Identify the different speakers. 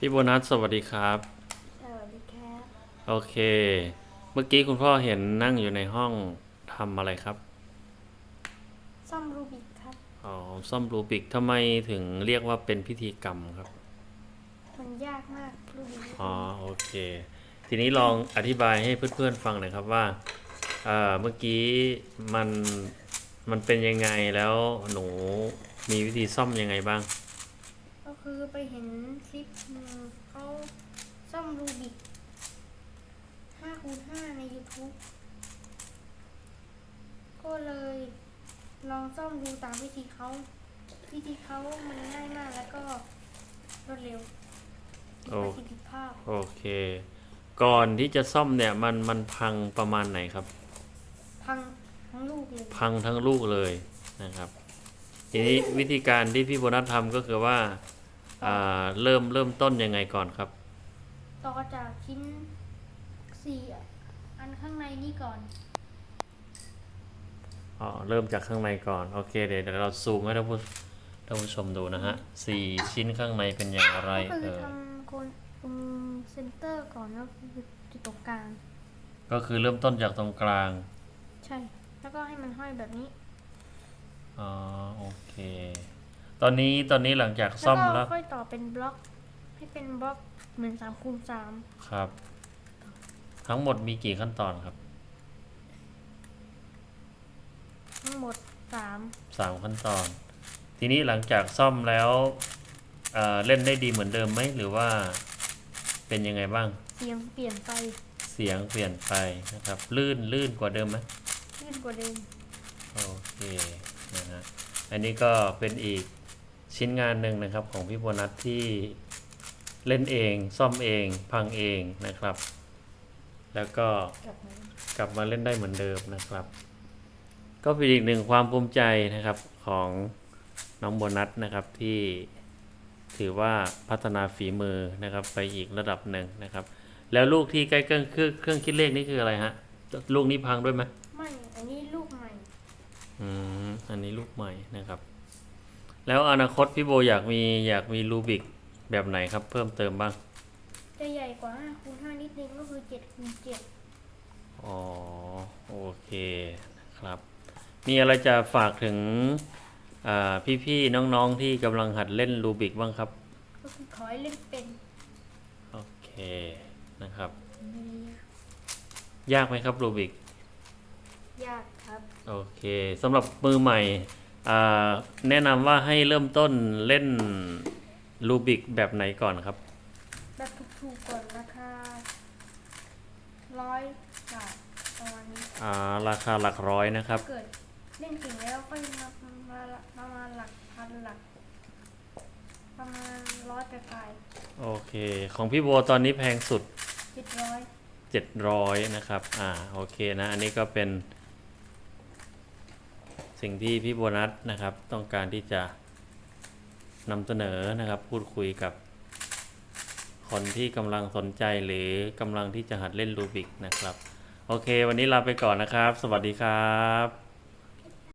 Speaker 1: พี่โบนัสสวัสดีครับ
Speaker 2: สวัสดีครับ
Speaker 1: โอเค เมื่อกี้คุณพ่อเห็นนั่งอยู่ในห้องทำอะไรครับ
Speaker 2: ซ่อมรูบิกครับ
Speaker 1: อ๋อซ่อมรูบิกทำไมถึงเรียกว่าเป็นพิธีกรรมครับ
Speaker 2: มันยากมากรูบิก
Speaker 1: อ๋อโอเค ทีนี้ลองอธิบายให้เพื่อนๆฟังหน่อยครับว่าเอ่อเมื่อกี้มันมันเป็นยังไงแล้วหนูมีวิธีซ่อมยังไงบ้าง
Speaker 2: ก็ คือไปเห็นคลิปหนึ่งเขาซ่อมรูบิก5คูณ5ใน YouTube ก็เลยลองซ่อมดูตามวิธีเขา วิธีเขามันง่ายมากแล้วก็รวดเร็วมี
Speaker 1: โอ้
Speaker 2: ประสิทธิภาพ
Speaker 1: โอเค ก่อนที่จะซ่อมเนี่ยมันมันพังประมาณไหนครับ
Speaker 2: พังทั้งลูกเลย
Speaker 1: พังทั้งลูกเลยนะครับ ทีนี้วิธีการที่พี่โบนัสทำก็คือว่า อ่าเริ่มเริ่มต้นยังไงก่อนครับ
Speaker 2: ต่อจากชิ้นสี่อันข้างในนี่ก่อน
Speaker 1: อ๋อ เริ่มจากข้างในก่อน โอเค เดี๋ยวเดี๋ยวเราซูมให้ท่านผู้ท่านผู้ชมดูนะฮะสี่ชิ้นข้างในเป็นอย่างไร
Speaker 2: ก็คือ
Speaker 1: เออ
Speaker 2: ทำโคนตรงเซนเตอร์ก่อนแล้วคือจุดตรงกลาง
Speaker 1: ก็คือเริ่มต้นจากตรงกลาง
Speaker 2: ใช่ แล้วก็ให้มันห้อยแบบนี้
Speaker 1: อ๋อ โอเค ตอนนี้ตอนนี้หลังจาก
Speaker 2: แล้ว
Speaker 1: ซ่อม
Speaker 2: ก็
Speaker 1: แล้ว
Speaker 2: ค่อยต่อเป็นบล็อก ให้เป็นบล็อกเหมือนสามคูณสาม
Speaker 1: ครับ ทั้งหมดมีกี่ขั้นตอนครับ
Speaker 2: ทั้งหมดสาม
Speaker 1: สามขั้นตอน ทีนี้หลังจากซ่อมแล้วเอ่อเล่นได้ดีเหมือนเดิมไหมหรือว่าเป็นยังไงบ้าง
Speaker 2: เสียงเปลี่ยนไป
Speaker 1: เสียงเปลี่ยนไปนะครับ ลื่นลื่นกว่าเดิมไหม
Speaker 2: ลื่นกว่าเดิม
Speaker 1: โอเคนะฮะ อันนี้ก็เป็นอีก ชิ้นงานหนึ่งนะครับของพี่โบนัสที่เล่นเอง ซ่อมเอง พังเองนะครับ แล้วก็
Speaker 2: กลับมาก
Speaker 1: ลับมาเล่นได้เหมือนเดิมนะครับ ก็เป็นอีกหนึ่งความภูมิใจนะครับของน้องโบนัสนะครับที่ถือว่าพัฒนาฝีมือนะครับ ไปอีกระดับหนึ่งนะครับ แล้วลูกที่ใกล้เครื่องเครื่องเครื่องคิดเลขนี่คืออะไรฮะลูกนี้พังด้วยไหม
Speaker 2: ไม่ อันนี้ลูกใหม่
Speaker 1: อืม อันนี้ลูกใหม่นะครับ แล้วอนาคตพี่โบอยากมีอยากมีรูบิกแบบไหนครับ เพิ่มเติมบ้าง
Speaker 2: จะใหญ่กว่า5คูณ5นิดนึงก็คือ7คูณ7
Speaker 1: อ๋อโอเคนะครับ มีอะไรจะฝากถึงอ่าพี่ๆน้องๆที่กำลังหัดเล่นรูบิกบ้างครับ
Speaker 2: ก็คือขอให้เล่นเป็น
Speaker 1: โอเคนะครับ
Speaker 2: ไม่ได้ยาก
Speaker 1: ยากไหมครับรูบิก
Speaker 2: ยากครับ
Speaker 1: โอเคสำหรับมือใหม่อ่า แนะนำว่าให้เริ่มต้นเล่นรูบิกแบบไหนก่อนครับ
Speaker 2: แบบถูกๆก่อนราคาร้อยบาทประมาณนี้
Speaker 1: อ่าราคาหลักร้อยนะครับ
Speaker 2: เกิดเล่นเก่งแล้วค่อยมามาประมาณหลักพันหลัก ประมาณร้อยปลาย
Speaker 1: โอเค ของพี่โบตอนนี้แพงสุด
Speaker 2: เจ็ดร้อย
Speaker 1: 700นะครับ อ่า โอเคนะ อันนี้ก็เป็น สิ่งที่พี่โบนัสนะครับ ต้องการที่จะนำเสนอนะครับ พูดคุยกับ คนที่กำลังสนใจหรือกำลังที่จะหัดเล่นรูบิกนะครับ โอเค วันนี้ลาไปก่อนนะครับ สวัสดีครับ